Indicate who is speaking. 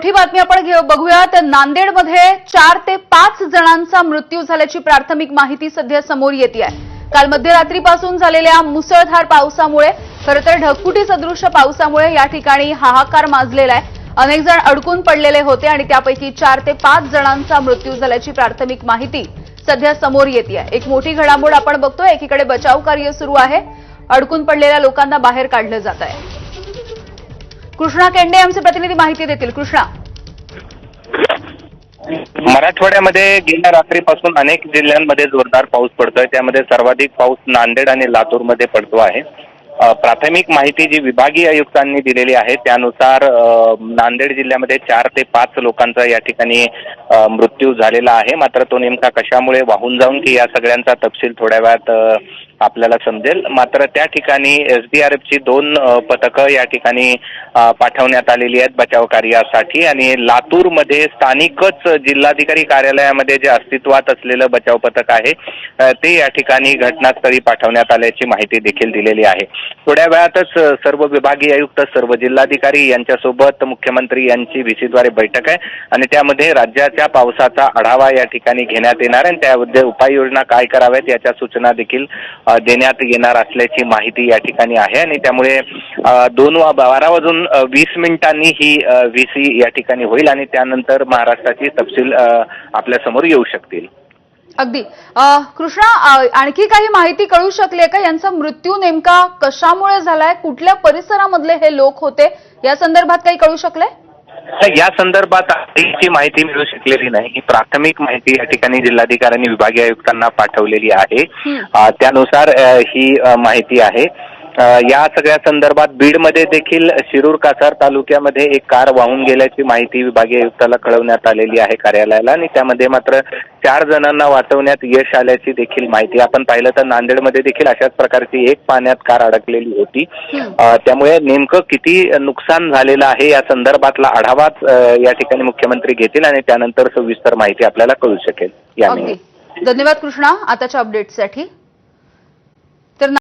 Speaker 1: मोठी बातमी आपण बघूयात. नांदेडमध्ये चार ते पाच जणांचा मृत्यू झाल्याची प्राथमिक माहिती सध्या समोर येते आहे. काल मध्यरात्रीपासून झालेल्या मुसळधार पावसामुळे खरं तर ढगफुटी सदृश्य पावसामुळे या ठिकाणी हाहाकार माजलेला आहे. अनेक जण अडकून पडलेले होते आणि त्यापैकी चार ते पाच जणांचा मृत्यू झाल्याची प्राथमिक माहिती सध्या समोर येते आहे. एक मोठी घडामोड आपण बघतोय. एकीकडे बचाव कार्य सुरू आहे. अडकून पडलेल्या लोकांना बाहेर काढलं जात आहे. कृष्णा केंडे आमचे प्रतिनिधी माहिती देतील. कृष्णा.
Speaker 2: मराठवाड्यामध्ये गेल्या रात्रीपासून अनेक जिल्ह्यांमध्ये जोरदार पाऊस पडतोय. त्यामध्ये सर्वाधिक पाऊस नांदेड आणि लातूरमध्ये पडतो आहे. प्राथमिक माहिती जी विभागीय आयुक्तांनी दिलेली आहे त्यानुसार नांदेड जिल्ह्यामध्ये चार ते पाच लोकांचा या ठिकाणी मृत्यू झालेला आहे. मात्र तो नेमका कशामुळे वाहून जाऊन की या सगळ्यांचा तपशील थोड्या वेळात आपल्याला समजेल. मात्र त्या ठिकाणी एसडीआरएफची दोन पथकं या ठिकाणी पाठवण्यात आलेली आहेत बचाव कार्यासाठी. आणि लातूरमध्ये स्थानिकच जिल्हाधिकारी कार्यालयामध्ये जे अस्तित्वात असलेलं बचाव पथक आहे ते या ठिकाणी घटनास्थळी पाठवण्यात आल्याची माहिती देखील दिलेली आहे. थोड्या वेळातच सर्व विभागीय आयुक्त सर्व जिल्हाधिकारी यांच्यासोबत मुख्यमंत्री यांची व्हीसीद्वारे बैठक आहे. आणि त्यामध्ये राज्याच्या पावसाचा आढावा या ठिकाणी घेण्यात येणार आहे. आणि त्यामध्ये उपाययोजना काय कराव्यात याच्या सूचना देखील देण्यात येणार असल्याची माहिती या ठिकाणी आहे आणि त्यामुळे दोन वा बारा वाजून वीस मिनिटांनी ही व्ही सी या ठिकाणी होईल आणि त्यानंतर महाराष्ट्राची तपशील आपल्या आपल्यासमोर येऊ शकतील.
Speaker 1: अगदी. कृष्णा आणखी काही माहिती कळू शकली आहे का? यांचा मृत्यू नेमका कशामुळे झालाय? कुठल्या परिसरामधले हे लोक होते? या संदर्भात काही कळू
Speaker 2: शकले या संदर्भात अधिकची माहिती मिळू शकलेली नाही. ही प्राथमिक माहिती या ठिकाणी जिल्हाधिकाऱ्यांनी विभागीय आयुक्तांना पाठवलेली आहे. त्यानुसार ही माहिती आहे. या सगळ्या संदर्भात बीडमध्ये देखील शिरूर कासार तालुक्यामध्ये एक कार वाहून गेल्याची माहिती विभागीय आयुक्ताला कळवण्यात आलेली आहे कार्यालयाला आणि त्यामध्ये मात्र चार जणांना वाचवण्यात यश आल्याची देखील माहिती आपण पाहिलं तर नांदेडमध्ये देखील अशाच प्रकारची एक पाण्यात कार अडकलेली होती. त्यामुळे नेमकं किती नुकसान झालेलं आहे या संदर्भातला आढावाच या ठिकाणी मुख्यमंत्री घेतील आणि त्यानंतर सविस्तर माहिती आपल्याला कळू शकेल. या
Speaker 1: अगदी धन्यवाद कृष्णा. आताच्या अपडेटसाठी